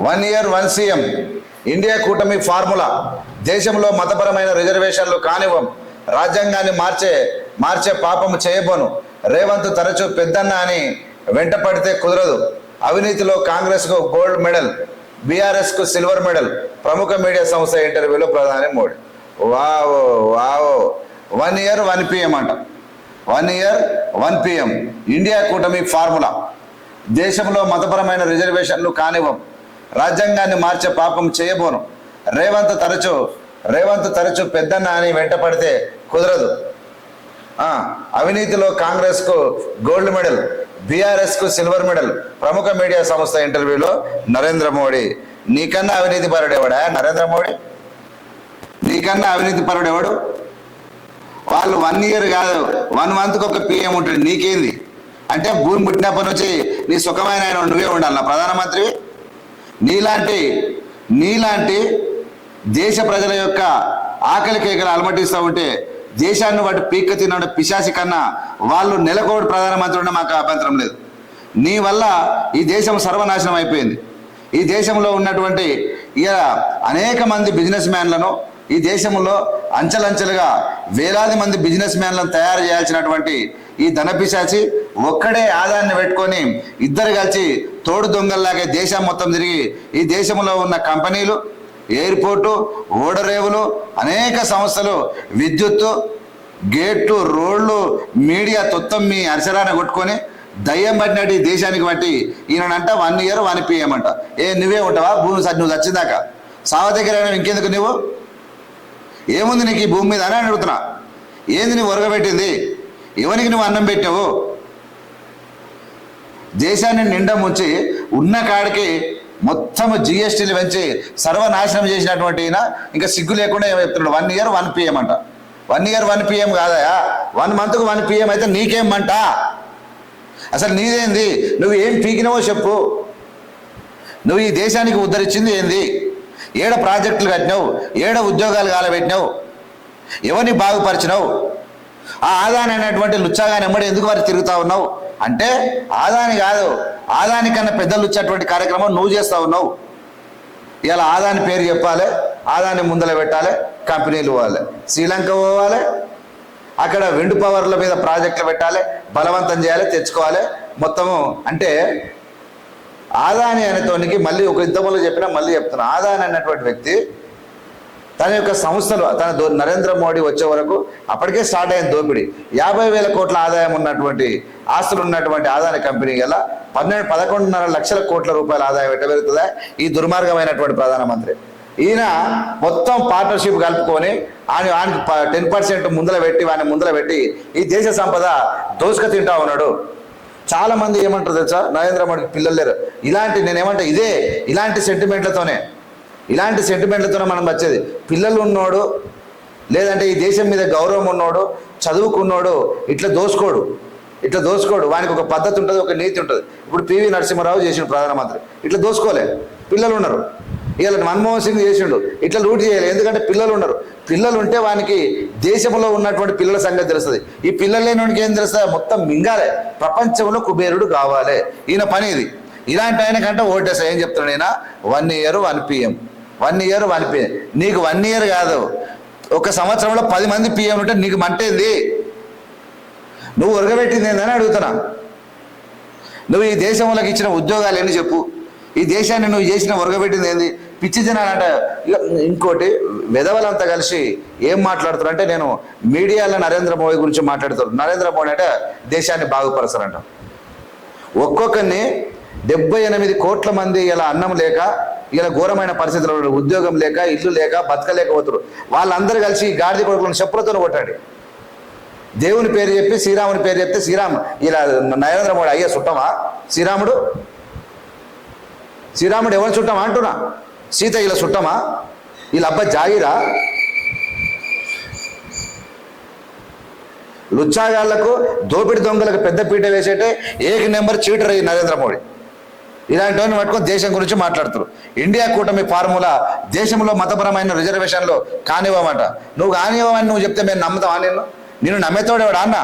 One year one CM India కూటమి formula. దేశంలో మతపరమైన రిజర్వేషన్లు కానివ్వం. రాజ్యాంగాన్ని మార్చే మార్చే పాపం చేయబోను. రేవంత్ తరచూ పెద్దన్న అని వెంట పడితే కుదరదు. అవినీతిలో కాంగ్రెస్కు గోల్డ్ మెడల్ బీఆర్ఎస్కు సిల్వర్ మెడల్ ప్రముఖ మీడియా సంస్థ ఇంటర్వ్యూలో ప్రధాని మోడీ. వావో వావో. వన్ ఇయర్ వన్ పిఎం అంట. One year one PM India కూటమి ఫార్ములా. దేశంలో మతపరమైన రిజర్వేషన్లు కానివ్వం. రాజ్యాంగాన్ని మార్చే పాపం చేయబోను. రేవంత్ తరచు రేవంత్ తరచు పెద్దన్న అని వెంట పడితే కుదరదు. అవినీతిలో కాంగ్రెస్కు గోల్డ్ మెడల్ బీఆర్ఎస్కు సిల్వర్ మెడల్ ప్రముఖ మీడియా సంస్థ ఇంటర్వ్యూలో నరేంద్ర మోడీ. నీకన్నా అవినీతి పరుడేవాడా నరేంద్ర మోడీ? నీకన్నా అవినీతి పరుడెవడు? వాళ్ళు వన్ ఇయర్ కాదు వన్ మంత్కి ఒక పిఎం ఉంటుంది నీకేంది? అంటే భూమి పుట్టినప్పటి నుంచి నీ సుఖమైన ఆయన నువ్వే ఉండాలి ప్రధానమంత్రి నీలాంటి నీలాంటి దేశ ప్రజల యొక్క ఆకలి కేకలు అలమటిస్తూ ఉంటే దేశాన్ని వాటి పీక్క తిన్నాడు పిశాసి కన్నా వాళ్ళు నెలకోటి ప్రధానమంత్రి ఉన్న మాకు అభ్యంతరం లేదు. నీ వల్ల ఈ దేశం సర్వనాశనం అయిపోయింది. ఈ దేశంలో ఉన్నటువంటి ఇక అనేక మంది బిజినెస్ మ్యాన్లను ఈ దేశంలో అంచెలంచెలుగా వేలాది మంది బిజినెస్ మ్యాన్లను తయారు చేయాల్సినటువంటి ఈ ధనపిశాచి ఒక్కడే ఆదాన్ని పెట్టుకొని ఇద్దరు కలిసి తోడు దొంగల్లాగే దేశం మొత్తం తిరిగి ఈ దేశంలో ఉన్న కంపెనీలు ఎయిర్పోర్టు ఓడరేవులు అనేక సంస్థలు విద్యుత్తు గేట్లు రోడ్లు మీడియా తొత్తం మీ అరిసరాన్ని కొట్టుకొని దయ్యం పట్టినట్టు ఈ దేశానికి బట్టి ఈయనంట వన్ ఇయర్ వన్ పిఎం అంట. ఏ నువ్వే ఉంటావా? భూమి సార్ నువ్వు చచ్చిందాకా సావ దగ్గర ఇంకెందుకు నువ్వు? ఏముంది నీకు ఈ భూమి మీద అని అడుగుతున్నా. ఏంది నువ్వు ఉరగబెట్టింది ఎవరికి నువ్వు అన్నం పెట్టావు? దేశాన్ని నిండా ముంచి ఉన్న కాడికి మొత్తం జిఎస్టీలు పెంచి సర్వనాశనం చేసినటువంటి ఈయన ఇంకా సిగ్గు లేకుండా ఏం చెప్తున్నాడు? వన్ ఇయర్ వన్ పిఎం అంట. వన్ ఇయర్ వన్ పిఎం కాదయా? వన్ మంత్కు వన్ పిఎం అయితే నీకేమంట? అసలు నీదేంది? నువ్వు ఏం పీకినావో చెప్పు. నువ్వు ఈ దేశానికి ఉద్ధరించింది ఏంది? ఏడ ప్రాజెక్టులు కట్టినావు? ఏడ ఉద్యోగాలు కాలబెట్టినావు? ఎవరిని బాగుపరిచినావు? ఆ ఆదాని అనేటువంటి లుచ్చాగాని ఎమ్మడి ఎందుకు మరి తిరుగుతా ఉన్నావు? అంటే ఆదాని కాదు ఆదాని కన్నా పెద్దలు వచ్చేటువంటి కార్యక్రమం నువ్వు చేస్తా ఉన్నావు. ఇలా ఆదాని పేరు చెప్పాలి ఆదాని ముందల పెట్టాలి కంపెనీలు పోవాలి. శ్రీలంక పోవాలి అక్కడ విండ్ పవర్ల మీద ప్రాజెక్టులు పెట్టాలి బలవంతం చేయాలి తెచ్చుకోవాలి. మొత్తము అంటే ఆదాని అనేతోనికి మళ్ళీ ఒక యుద్ధంలో చెప్పినా మళ్ళీ చెప్తున్నా. ఆదాని అన్నటువంటి వ్యక్తి తన యొక్క సంస్థలు తన దో నరేంద్ర మోడీ వచ్చే వరకు అప్పటికే స్టార్ట్ అయిన దోపిడీ. యాభై వేల కోట్ల ఆదాయం ఉన్నటువంటి ఆస్తులు ఉన్నటువంటి ఆదాయ కంపెనీ గల పన్నెండు పదకొండున్నర లక్షల కోట్ల రూపాయల ఆదాయం ఎట్ట పెరుగుతుందా? ఈ దుర్మార్గమైనటువంటి ప్రధానమంత్రి. ఈయన మొత్తం పార్ట్నర్షిప్ కలుపుకొని ఆయన ఆయనకి టెన్ పర్సెంట్ ముందర పెట్టి వాడిని ముందర పెట్టి ఈ దేశ సంపద దోసుక తింటా ఉన్నాడు. చాలా మంది ఏమంటారు తెలుసా? నరేంద్ర మోడీకి పిల్లలు లేరు. ఇలాంటి నేను ఇదే ఇలాంటి సెంటిమెంట్లతోనే ఇలాంటి సెంటిమెంట్లతోనే మనం వచ్చేది. పిల్లలు ఉన్నోడు లేదంటే ఈ దేశం మీద గౌరవం ఉన్నోడు చదువుకున్నోడు ఇట్లా దోసుకోడు. ఇట్లా దోసుకోడు. వానికి ఒక పద్ధతి ఉంటుంది ఒక నీతి ఉంటుంది. ఇప్పుడు పివి నరసింహారావు చేసిండు ప్రధానమంత్రి. ఇట్లా దోసుకోలే. పిల్లలు ఉన్నారు. ఇవాళ మన్మోహన్ సింగ్ చేసిండు. ఇట్లా లూట్ చేయాలి. ఎందుకంటే పిల్లలు ఉన్నారు. పిల్లలు ఉంటే వానికి దేశంలో ఉన్నటువంటి పిల్లల సంగతి తెలుస్తుంది. ఈ పిల్లలు లేనివాడికి ఏం తెలుస్తుంది? మొత్తం మింగాలే. ప్రపంచంలో కుబేరుడు కావాలి. ఈయన పని ఇది. ఇలాంటి ఆయన కంటే ఓటేసా? ఏం చెప్తున్నాడు ఈయన? One year one PM one year one PM నీకు వన్ ఇయర్ కాదు. ఒక సంవత్సరంలో పది మంది పిఎం ఉంటే నీకు మంటేంది నువ్వు ఉరగబెట్టింది ఏందని అడుగుతున్నా. నువ్వు ఈ దేశంలోకి ఇచ్చిన ఉద్యోగాలు ఏంటి చెప్పు. ఈ దేశాన్ని నువ్వు చేసిన ఉరగబెట్టింది ఏంది? పిచ్చి జనాలంట ఇంకోటి విధవలంతా కలిసి ఏం మాట్లాడుతారు అంటే నేను మీడియాలో నరేంద్ర మోడీ గురించి మాట్లాడుతారు నరేంద్ర మోడీ అంటే దేశాన్ని బాగుపరచారంట ఒక్కొక్కరిని డెబ్బై ఎనిమిది కోట్ల మంది ఇలా అన్నం లేక ఇలా ఘోరమైన పరిస్థితుల్లో ఉద్యోగం లేక ఇల్లు లేక బతకలేకపోతారు వాళ్ళందరూ కలిసి ఈ గాడిద కొడుకులను చెప్పులతో కొట్టాడు. దేవుని పేరు చెప్పి శ్రీరాముని పేరు చెప్తే శ్రీరామ్ ఇలా నరేంద్ర మోడీ అయ్యే చుట్టమా? శ్రీరాముడు? శ్రీరాముడు ఎవరిని చుట్టమా అంటున్నా? సీత ఇలా చుట్టమా? వీళ్ళ అబ్బా జాగిరా? లుచ్చాగాళ్ళకు దోపిడి దొంగలకు పెద్ద పీట వేసేటే ఏక నెంబర్ చీటర్ ఈ నరేంద్ర మోడీ. ఇలాంటి వాళ్ళని పట్టుకొని దేశం గురించి మాట్లాడుతారు. ఇండియా కూటమి ఫార్ములా దేశంలో మతపరమైన రిజర్వేషన్లు కానివ్వమంట. నువ్వు కానివ్వమని నువ్వు చెప్తే మేము నమ్ముతావా నిన్ను? నిన్ను నమ్మేతోడేవాడు అన్న?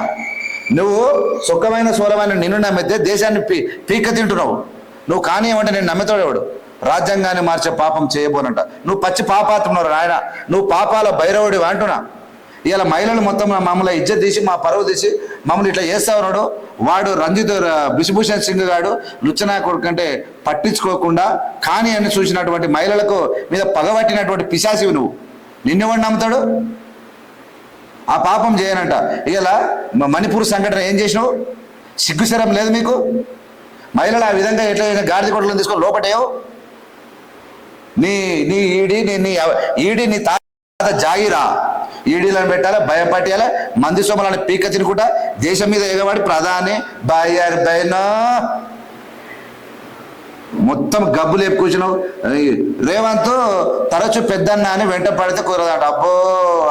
నువ్వు సుఖమైన సూలమైన నిన్ను నమ్మితే దేశాన్ని పీ పీక తింటున్నావు నువ్వు కానివ్వమంటే నేను నమ్మేతోడేవాడు రాజ్యాంగాన్ని మార్చే పాపం చేయబోనంట. నువ్వు పచ్చి పాపాత్మన్నారు నాయన. నువ్వు పాపాల భైరవుడి అంటున్నా. ఇలా మహిళలు మొత్తం మమ్మల్ని ఇజ్జత్ తీసి మా పరువు తీసి మమ్మల్ని ఇట్లా చేస్తామన్నాడు వాడు రంజిత్ ర- బిశ్భూషణ్ సింగ్ గాడు లుచ్చనా కొడుకంటే పట్టించుకోకుండా కానీ అని చూసినటువంటి మహిళలకు మీద పగబట్టినటువంటి పిశాసివి నువ్వు. నిన్నెవడు నమ్ముతాడు? ఆ పాపం చేయనంట. ఇలా మణిపూర్ సంఘటన ఏం చేసినావు? సిగ్గుశరం లేదు మీకు? మహిళలు ఆ విధంగా ఎట్లా గాడిద కొట్టలను తీసుకొని లోపటేయో నీ నీ ఈడి నీ నీ ఈడి నీ తాత జాగిరా. ఈడీలను పెట్టాలా భయపట్టేయాలా? మంది సోమలని పీక తినుకుంటా దేశం మీద ఎగబడి ప్రధాని బాయర్ బైనా. మొత్తం గబ్బులు కూర్చున్నావు. రేవంత్ తరచు పెద్దన్న అని వెంట పడితే కుదరదాట అబ్బో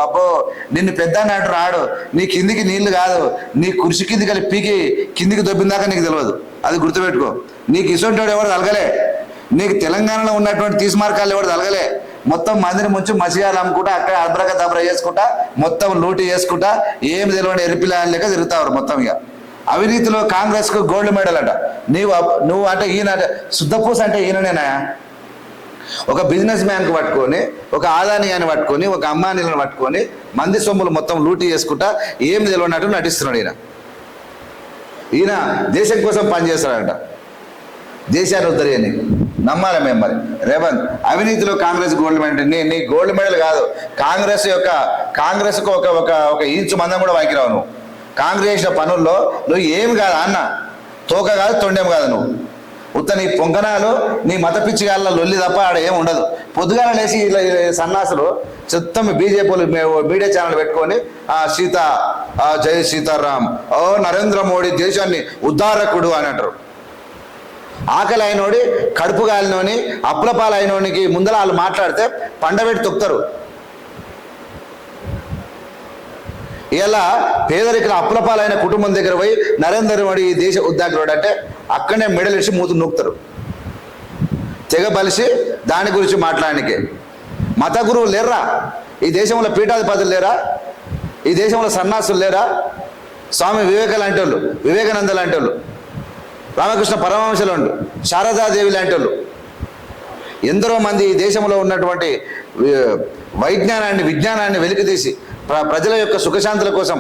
అబ్బో నిన్ను పెద్దన్న అంటూ రాడు. నీ కిందికి నీళ్ళు కాదు. నీ కుర్చీ కింది కలిపి పీకి కిందికి దొబ్బిందాక నీకు తెలియదు అది గుర్తుపెట్టుకో. నీకు ఇసొంటాడు ఎవరు తలగలే? నీకు తెలంగాణలో ఉన్నటువంటి తీసిమార్కాలు ఎవరు తలగలే? మొత్తం మందిని ముంచి మసిగాలు అమ్ముకుంటా అక్కడ అబ్రక దబ్ర చేసుకుంటా మొత్తం లూటీ చేసుకుంటా ఏమి తెలియని ఎరిపిలాని లెక్క తిరుగుతారు మొత్తం ఇక. అవినీతిలో కాంగ్రెస్కు గోల్డ్ మెడల్ అంట. నీవు నువ్వు అంటే ఈయన అంటే శుద్ధపూస అంటే ఈయననేనా ఒక బిజినెస్ మ్యాన్కి పట్టుకొని ఒక ఆదాని అని పట్టుకొని ఒక అమ్మానీలను పట్టుకొని మంది సొమ్ములు మొత్తం లూటీ చేసుకుంటా ఏమి తెలియనట్టు నటిస్తున్నాడు ఈయన. ఈయన దేశం కోసం పనిచేస్తాడంట. దేశాన్ని ఉద్ధరియని నమ్మాలి మేము మరి రేవంత్ అవినీతిలో కాంగ్రెస్ గోల్డ్ మెడల్ నీ నీ గోల్డ్ మెడల్ కాదు. కాంగ్రెస్ యొక్క కాంగ్రెస్కు ఒక ఒక ఒక ఇంచు మందం కూడా వాకిరావు నువ్వు. కాంగ్రెస్ చేసిన పనుల్లో నువ్వు ఏమి కాదు అన్న. తోక కాదు తొండెం కాదు నువ్వు. ఉత్త నీ పొంగనాలు నీ మత పిచ్చిగాళ్ళ లొల్లి తప్ప ఆడ ఏం ఉండదు. పొద్దుగాల లేచి ఇలా సన్నాసులు చిత్తం బీజేపీలు మీడియా ఛానల్ పెట్టుకొని సీత జయ జై సీతారాం ఓ నరేంద్ర మోడీ దేశాన్ని ఉద్ధారకుడు అని అంటారు. ఆకలి అయినోడి కడుపు కాలినోని అప్పులపాలు అయినోనికి ముందర వాళ్ళు మాట్లాడితే పండబెట్టి తొక్కుతారు. ఇలా పేదరికల అప్పులపాలైన కుటుంబం దగ్గర పోయి నరేంద్ర మోడీ ఈ దేశ ఉద్దాకుడు అంటే అక్కడనే మెడల్ ఇచ్చి మూతులు నూకుతారు. తెగ బలిసి దాని గురించి మాట్లాడడానికి. మత గురువులు లేరా ఈ దేశంలో పీఠాధిపతులు లేరా? ఈ దేశంలో సన్నాసులు లేరా? స్వామి వివేక లాంటి వాళ్ళు వివేకానంద లాంటి వాళ్ళు రామకృష్ణ పరమహంసలు ఉండు శారదాదేవి లాంటి వాళ్ళు ఎందరో మంది ఈ దేశంలో ఉన్నటువంటి వైజ్ఞానాన్ని విజ్ఞానాన్ని వెలికితీసి ప్ర- ప్రజల యొక్క సుఖశాంతుల కోసం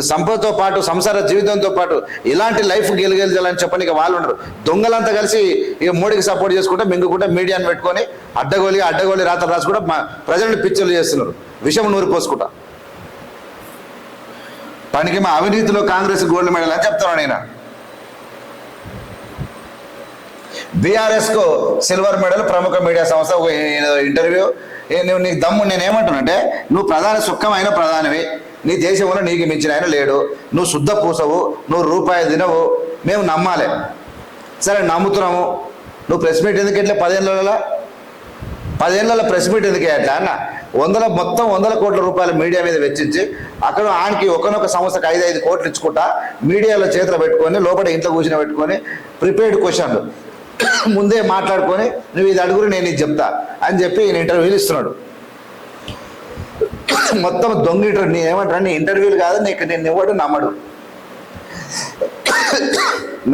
సంపదతో పాటు సంసార జీవితంతో పాటు ఇలాంటి లైఫ్ గెలిగెలగాలని చెప్పని వాళ్ళు ఉండరు దొంగలంతా కలిసి ఇక మోడీకి సపోర్ట్ చేసుకుంటే మింగుకుంటే మీడియాని పెట్టుకొని అడ్డగోలి అడ్డగోలి రాత రాసుకుంటా మా ప్రజల్ని పిచ్చర్లు చేస్తున్నారు. విషయం నూరి పోసుకుంటా. పనికి మా అవినీతిలో కాంగ్రెస్ గోల్డ్ మెడల్ అని చెప్తాను నేను. బీఆర్ఎస్కు సిల్వర్ మెడల్ ప్రముఖ మీడియా సంస్థ ఒక ఇంటర్వ్యూ నువ్వు నీకు దమ్ము నేను ఏమంటున్నానంటే నువ్వు ప్రధాన సుఖమైన ప్రధానివి. నీ దేశంలో నీకు మించిన ఆయన లేడు. నువ్వు శుద్ధ పూసవు నువ్వు రూపాయి తినవు. మేము నమ్మాలి. సరే నమ్ముతున్నాము. నువ్వు ప్రెస్ మీట్ ఎందుకు ఎట్లా పదేళ్ళ పదేళ్ళలో ప్రెస్ మీట్ ఎందుకు అట్లా అన్న? వందల మొత్తం వందల కోట్ల రూపాయలు మీడియా మీద వెచ్చించి అక్కడ ఆయనకి ఒకనొక సంస్థకు ఐదు ఐదు కోట్లు ఇచ్చుకుంటా మీడియాలో చేతులు పెట్టుకొని లోపల ఇంట్లో కూర్చుని పెట్టుకొని ప్రిపేర్డ్ క్వశ్చన్లు ముందే మాట్లాడుకొని నువ్వు ఇది అడుగురు నేను ఇది చెప్తా అని చెప్పి ఈయన ఇంటర్వ్యూలు ఇస్తున్నాడు. మొత్తం దొంగ ఇంటర్వ్యూ. నేను ఏమంటాను నీ ఇంటర్వ్యూలు కాదు నీకు నేను ఎవడు నమ్మడు.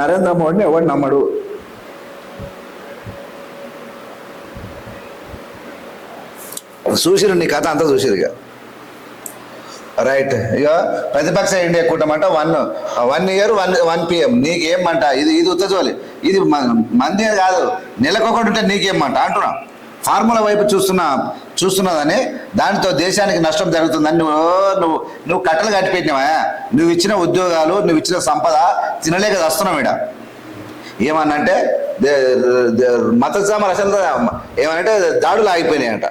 నరేంద్ర మోడీని ఎవడు నమ్మడు? చూసిరు నీ కథ అంతా చూసిరు ఇక. రైట్ ఇక ప్రతిపక్ష ఇండియా కూటమి అంట one one year one one PM నీకేమంట ఇది ఇది ఉత్తజోలి ఇది మ- మంది కాదు నెలకొకటి ఉంటే నీకేమంట? అంటున్నా. ఫార్ములా వైపు చూస్తున్నా చూస్తున్నదని దానితో దేశానికి నష్టం జరుగుతుందని నువ్వు నువ్వు నువ్వు కట్టలు కట్టిపెట్టినావా? నువ్వు ఇచ్చిన ఉద్యోగాలు నువ్వు ఇచ్చిన సంపద తినలేక వస్తున్నావు ఈడ. ఏమన్నంటే మత సామరస్యంతో ఏమనంటే దాడులు ఆగిపోయినాయంట.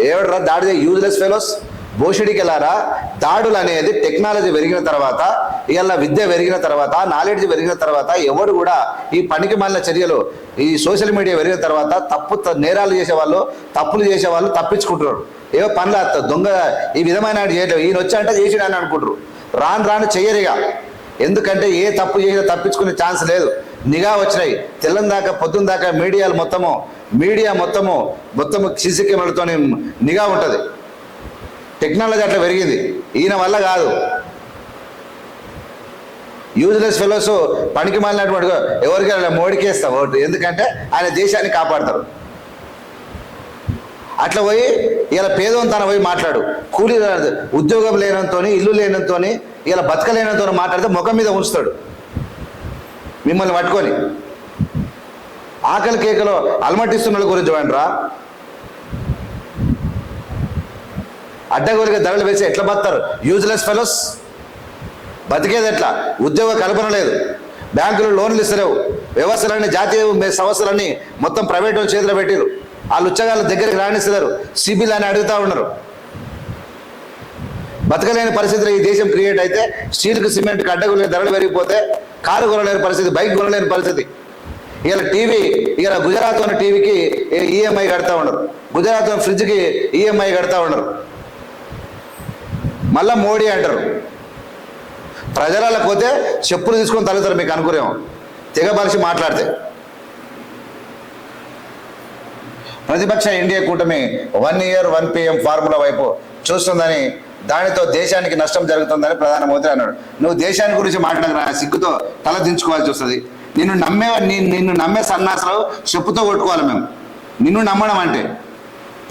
ఏమిట్రా? దాడి యూజ్లెస్ ఫెలోస్ భోషడికి దాడులు అనేది టెక్నాలజీ పెరిగిన తర్వాత ఇలా విద్య పెరిగిన తర్వాత నాలెడ్జ్ పెరిగిన తర్వాత ఎవరు కూడా ఈ పనికి మాలిన చర్యలు ఈ సోషల్ మీడియా పెరిగిన తర్వాత తప్పు నేరాలు చేసేవాళ్ళు తప్పులు చేసేవాళ్ళు తప్పించుకుంటున్నారు. ఏవో పనులు దొంగ ఈ విధమైన చేయట్లేదు. ఈయన వచ్చాడంటే చేసాడు అని అనుకుంటారు రాను రాను చెయ్యరిగా ఎందుకంటే ఏ తప్పు చేసినా తప్పించుకునే ఛాన్స్ లేదు. నిఘా వచ్చినాయి. తెల్లం దాకా పొద్దున్న దాకా మీడియాలు మొత్తము మీడియా మొత్తము మొత్తము సీసీ కెమెరాలతో నిఘా ఉంటుంది. టెక్నాలజీ అట్లా పెరిగింది. ఈయన వల్ల కాదు. యూజ్లెస్ ఫెలోస్ పనికి మాలినటువంటి ఎవరికైనా మోడీకి ఓటు ఎందుకంటే ఆయన దేశాన్ని కాపాడతారు అట్లా పోయి ఇలా పేదవం తన పోయి మాట్లాడు. కూలీ ఉద్యోగం లేనంతో ఇల్లు లేనంతో ఇలా బతకలేనంతో మాట్లాడితే ముఖం మీద ఉంచుతాడు. మిమ్మల్ని పట్టుకొని. ఆకలి కేకలో అలమటిస్తున్న వాళ్ళ గురించి రా. అడ్డగోలుగా ధరలు వేసి ఎట్లా బతారు యూజ్లెస్ ఫెలోస్ బతికేది ఎట్లా? ఉద్యోగ కల్పన లేదు బ్యాంకులు లోన్లు ఇస్తలేవు. వ్యవస్థలన్నీ జాతీయ సంస్థలన్నీ మొత్తం ప్రైవేట్ చేతిలో పెట్టారు వాళ్ళు ఉచ్చగాళ్ళ దగ్గరికి రాణిస్తున్నారు. సిబిల్ అని అడుగుతా ఉన్నారు. బతకలేని పరిస్థితులు ఈ దేశం క్రియేట్ అయితే స్టీల్కి సిమెంట్కి అడ్డగులేని ధరలు పెరిగిపోతే కారు కొనలేని పరిస్థితి బైక్ కొనలేని పరిస్థితి. ఇలా టీవీ ఇలా గుజరాత్ ఉన్న టీవీకి ఈఎంఐ కడతా ఉన్నారు. గుజరాత్ ఉన్న ఫ్రిడ్జ్కి ఈఎంఐ కడతా ఉన్నారు. మళ్ళా మోడీ అంటారు. ప్రజలలో పోతే చెప్పులు తీసుకొని తగ్గుతారు మీకు అనుకునేమో. తెగపరిచి మాట్లాడితే. ప్రతిపక్ష ఎన్డీఏ కూటమి one year one PM formula వైపు చూస్తుందని దానితో దేశానికి నష్టం జరుగుతుందని ప్రధానమంత్రి అన్నాడు. నువ్వు దేశాన్ని గురించి మాట్లాడరా సిగ్గుతో తల దించుకోవాల్సి వస్తుంది. నిన్ను నమ్మే నిన్ను నమ్మే సన్నాసులు చెప్పుతో కొట్టుకోవాలి మేము. నిన్ను నమ్మడం అంటే.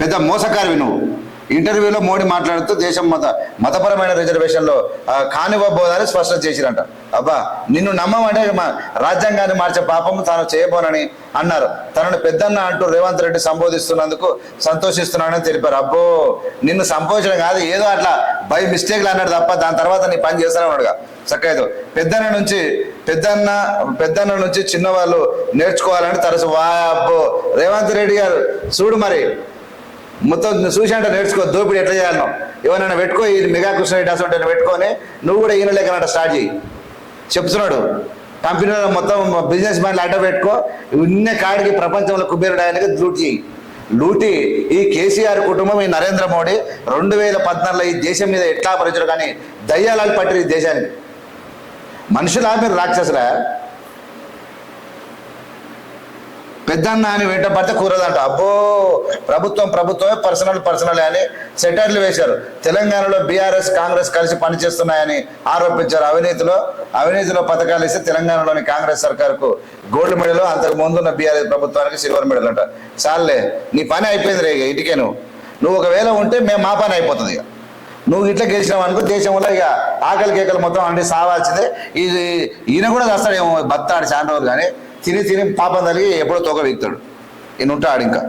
పెద్ద మోసకారివి నువ్వు. ఇంటర్వ్యూలో మోడీ మాట్లాడుతూ దేశం మత మతపరమైన రిజర్వేషన్లో కానివ్వబోదని స్పష్టం చేసిరంట. అబ్బా నిన్ను నమ్మమంటే మా రాజ్యాంగాన్ని మార్చే పాపం తాను చేయబోనని అన్నారు. తనను పెద్దన్న అంటూ రేవంత్ రెడ్డి సంబోధిస్తున్నందుకు సంతోషిస్తున్నానని తెలిపారు. అబ్బో నిన్ను సంబోధించడం కాదు ఏదో అట్లా బై మిస్టేక్లు అన్నాడు తప్ప దాని తర్వాత నీ పని చేస్తానన్నాడుగా చక్కగా పెద్దన్న నుంచి పెద్దన్న పెద్దన్న నుంచి చిన్నవాళ్ళు నేర్చుకోవాలని తరచు వా అబ్బో రేవంత్ రెడ్డి గారు చూడు మరి మొత్తం చూసి అంటే నేర్చుకో దోపిడీ ఎట్లా చేయాలనో ఎవరైనా పెట్టుకో ఈ మెగా కృష్ణరెడ్డి అసలు పెట్టుకొని నువ్వు కూడా ఈయన లేకనట స్టార్ట్ చేయి. చెప్తున్నాడు. కంపెనీలో మొత్తం బిజినెస్ మ్యాన్లు అడ్డ పెట్టుకో ఉన్న కాడికి ప్రపంచంలో కుబేరుడానికి లూట్ చేయి. లూటి ఈ కేసీఆర్ కుటుంబం ఈ నరేంద్ర మోడీ రెండు వేల పద్నాలుగులో ఈ దేశం మీద ఎట్లా పరిచయం కానీ దయ్యాలాలు పట్టిరు ఈ దేశానికి. మనుషులా మీరు రాక్షసులా. పెద్దన్న అని వెంట పడితే కూరదంట. అబ్బో ప్రభుత్వం ప్రభుత్వమే పర్సనల్ పర్సనల్ అని సెటర్లు వేశారు. తెలంగాణలో బీఆర్ఎస్ కాంగ్రెస్ కలిసి పనిచేస్తున్నాయని ఆరోపించారు. అవినీతిలో అవినీతిలో పథకాలు ఇస్తే తెలంగాణలోని కాంగ్రెస్ సర్కార్కు గోల్డ్ మెడల్ అంతకు ముందున్న బీఆర్ఎస్ ప్రభుత్వానికి సిల్వర్ మెడల్ అంట. చాలే నీ పని అయిపోయింది రే ఇక ఇటుకే నువ్వు నువ్వు ఒకవేళ ఉంటే మేము మా పని అయిపోతుంది ఇక. నువ్వు ఇట్లా గెలిచినావు అనుకో దేశంలో ఇక ఆకలి కేకలు మొత్తం అంటే సావాల్సిందే. ఇది ఈయన కూడా చేస్తాడేమో బత్తాడు చాలా రోజులు కానీ తిని తిని పాపం తలిగి ఎప్పుడో తోక వీక్తాడు ఈయన ఉంటాడు ఇంకా